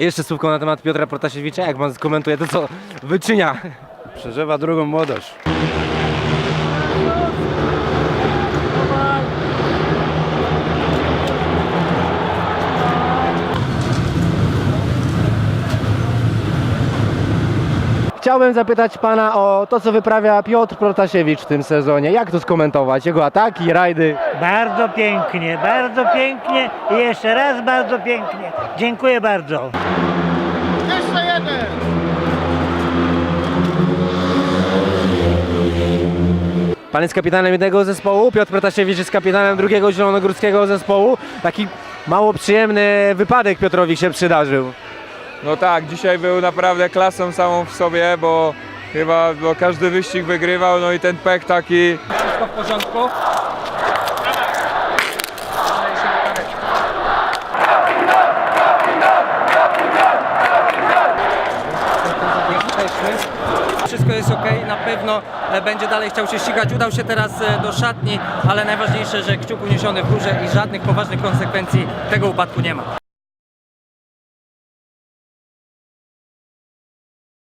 Jeszcze słówko na temat Piotra Protasiewicza, jak pan skomentuje to, co wyczynia. Przeżywa drugą młodość. Chciałbym zapytać pana o to, co wyprawia Piotr Protasiewicz w tym sezonie. Jak to skomentować? Jego ataki, rajdy? Bardzo pięknie, bardzo pięknie i jeszcze raz bardzo pięknie. Dziękuję bardzo. Pan jest kapitanem jednego zespołu, Piotr Protasiewicz jest kapitanem drugiego zielonogórskiego zespołu. Taki mało przyjemny wypadek Piotrowi się przydarzył. No tak, dzisiaj był naprawdę klasą samą w sobie, bo chyba bo każdy wyścig wygrywał, no i ten pek taki Wszystko w porządku? Wszystko jest ok, na pewno e, będzie dalej chciał się ścigać. Udał się teraz e, do szatni, ale najważniejsze, że kciuk uniesiony w górze i żadnych poważnych konsekwencji tego upadku nie ma.